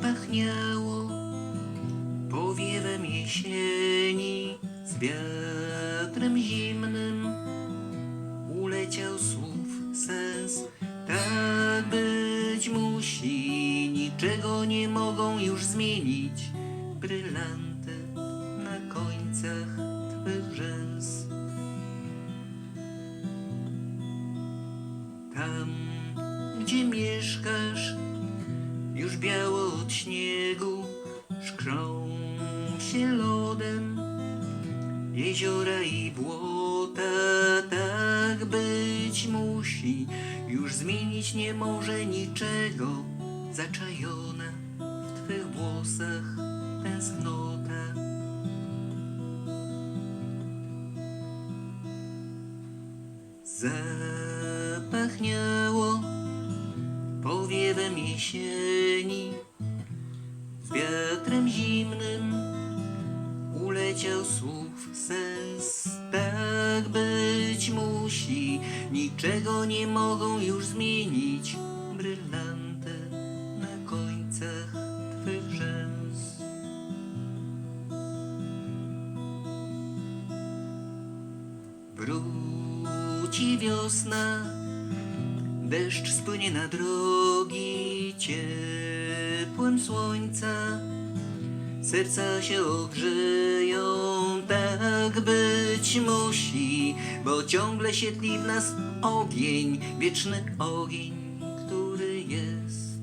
Zapachniało powiewem jesieni z wiatrem zimnym uleciał słów sens. Tak być musi, niczego nie mogą już zmienić brylanty na końcach twych rzęs. Tam, gdzie mieszkasz, się lodem. Jeziora i błota, tak być musi, już zmienić nie może niczego. Zaczajona w twych włosach tęsknota. Zapachniało powiewem jesieni słów sens. Tak być musi, niczego nie mogą już zmienić brylanty na końcach twych rzęs. Wróci wiosna, deszcz spłynie na drogi ciepłem słońca serca się ogrzeją, tak być musi, bo ciągle się tli w nas ogień, wieczny ogień, który jest.